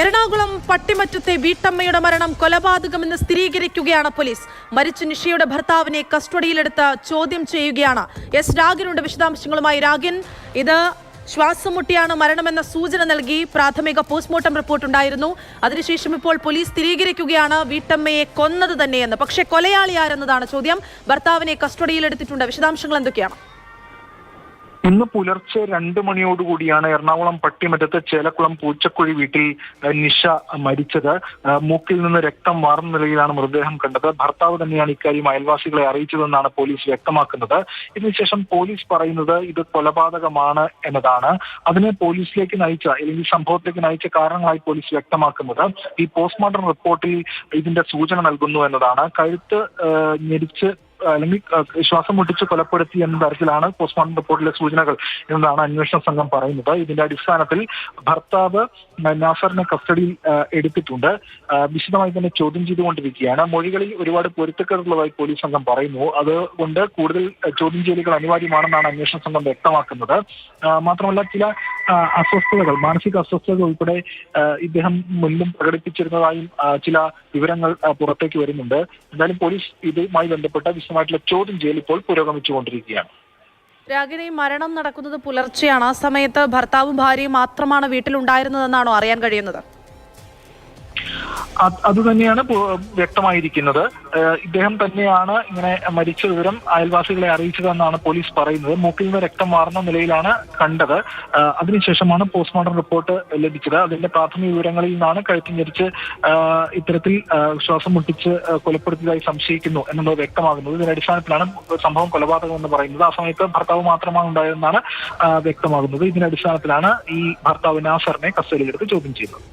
എറണാകുളം പട്ടിമറ്റത്തെ വീട്ടമ്മയുടെ മരണം കൊലപാതകമെന്ന് സ്ഥിരീകരിക്കുകയാണ് പോലീസ്. മരിച്ച നിഷയുടെ ഭർത്താവിനെ കസ്റ്റഡിയിലെടുത്ത് ചോദ്യം ചെയ്യുകയാണ് എസ് രാഗിനുണ്ട് വിശദാംശങ്ങളുമായി രാഗിൻ. ഇത് ശ്വാസം മുട്ടിയാണ് മരണമെന്ന സൂചന നൽകി പ്രാഥമിക പോസ്റ്റ്മോർട്ടം റിപ്പോർട്ട് ഉണ്ടായിരുന്നു. അതിനുശേഷം ഇപ്പോൾ പോലീസ് സ്ഥിരീകരിക്കുകയാണ് വീട്ടമ്മയെ കൊന്നത് തന്നെയെന്ന്. പക്ഷേ കൊലയാളി ആരെന്നതാണ് ചോദ്യം. ഭർത്താവിനെ കസ്റ്റഡിയിലെടുത്തിട്ടുണ്ട്. വിശദാംശങ്ങൾ എന്തൊക്കെയാണ്? ഇന്ന് പുലർച്ചെ രണ്ട് മണിയോടുകൂടിയാണ് എറണാകുളം പട്ടിമറ്റത്ത് ചേലക്കുളം പൂച്ചക്കുഴി വീട്ടിൽ നിഷ മരിച്ചത്. മൂക്കിൽ നിന്ന് രക്തം വാർന്ന നിലയിലാണ് മൃതദേഹം കണ്ടത്. ഭർത്താവ് തന്നെയാണ് ഇക്കാര്യം അയൽവാസികളെ അറിയിച്ചതെന്നാണ് പോലീസ് വ്യക്തമാക്കുന്നത്. ഇതിനുശേഷം പോലീസ് പറയുന്നത് ഇത് കൊലപാതകമാണ് എന്നതാണ്. അതിനെ പോലീസിലേക്ക് നയിച്ച അല്ലെങ്കിൽ സംഭവത്തിലേക്ക് നയിച്ച കാരണങ്ങളായി പോലീസ് വ്യക്തമാക്കുന്നത്. ഈ പോസ്റ്റ്മോർട്ടം റിപ്പോർട്ടിൽ ഇതിന്റെ സൂചന നൽകുന്നു എന്നതാണ്. കഴുത്ത് ഞെരിച്ച് അല്ലെങ്കിൽ ശ്വാസം മുട്ടിച്ച് കൊലപ്പെടുത്തി എന്ന തരത്തിലാണ് പോസ്റ്റ്മോർട്ടം റിപ്പോർട്ടിലെ സൂചനകൾ എന്നതാണ് അന്വേഷണ സംഘം പറയുന്നത്. ഇതിന്റെ അടിസ്ഥാനത്തിൽ ഭർത്താവ് നാസറിനെ കസ്റ്റഡിയിൽ എടുത്തിട്ടുണ്ട്. വിശദമായി തന്നെ ചോദ്യം ചെയ്തുകൊണ്ടിരിക്കുകയാണ്. മൊഴികളിൽ ഒരുപാട് പൊരുത്തക്കേടുള്ളതായി പോലീസ് സംഘം പറയുന്നു. അതുകൊണ്ട് കൂടുതൽ ചോദ്യം ചെയ്യലുകൾ അനിവാര്യമാണെന്നാണ് അന്വേഷണ സംഘം വ്യക്തമാക്കുന്നത്. മാത്രമല്ല ചില അസ്വസ്ഥതകൾ മാനസിക അസ്വസ്ഥതകൾ ഉൾപ്പെടെ ഇദ്ദേഹം മുൻപും പ്രകടിപ്പിച്ചിരുന്നതായും ചില വിവരങ്ങൾ പുറത്തേക്ക് വരുന്നുണ്ട്. എന്തായാലും പോലീസ് ഇതുമായി ബന്ധപ്പെട്ട വിശദമായിട്ടുള്ള ചോദ്യം ചെയ്യൽ ഇപ്പോൾ പുരോഗമിച്ചുകൊണ്ടിരിക്കുകയാണ്. രാഗിനി മരണം നടക്കുന്നത് പുലർച്ചെയാണ്. ആ സമയത്ത് ഭർത്താവും ഭാര്യയും മാത്രമാണ് വീട്ടിലുണ്ടായിരുന്നതെന്നാണോ അറിയാൻ കഴിയുന്നത്? അത് തന്നെയാണ് വ്യക്തമായിരിക്കുന്നത്. ഇദ്ദേഹം തന്നെയാണ് ഇങ്ങനെ മരിച്ച വിവരം അയൽവാസികളെ അറിയിച്ചതെന്നാണ് പോലീസ് പറയുന്നത്. മൂക്കിൽ നിന്ന് രക്തം മാറുന്ന നിലയിലാണ് കണ്ടത്. അതിനുശേഷമാണ് പോസ്റ്റ്മോർട്ടം റിപ്പോർട്ട് ലഭിച്ചത്. അതിന്റെ പ്രാഥമിക വിവരങ്ങളിൽ നിന്നാണ് കഴുത്തിഞ്ഞരിച്ച് ഇത്തരത്തിൽ ശ്വാസം മുട്ടിച്ച് കൊലപ്പെടുത്തിയതായി സംശയിക്കുന്നു എന്നുള്ളത് വ്യക്തമാകുന്നത്. ഇതിന്റെ അടിസ്ഥാനത്തിലാണ് സംഭവം കൊലപാതകം എന്ന് പറയുന്നത്. ആ സമയത്ത് ഭർത്താവ് മാത്രമാണ് ഉണ്ടായതെന്നാണ് വ്യക്തമാകുന്നത്. ഇതിന്റെ അടിസ്ഥാനത്തിലാണ് ഈ ഭർത്താവ് നാസറിനെ കസ്റ്റഡിയിലെടുത്ത് ചോദ്യം ചെയ്യുന്നത്.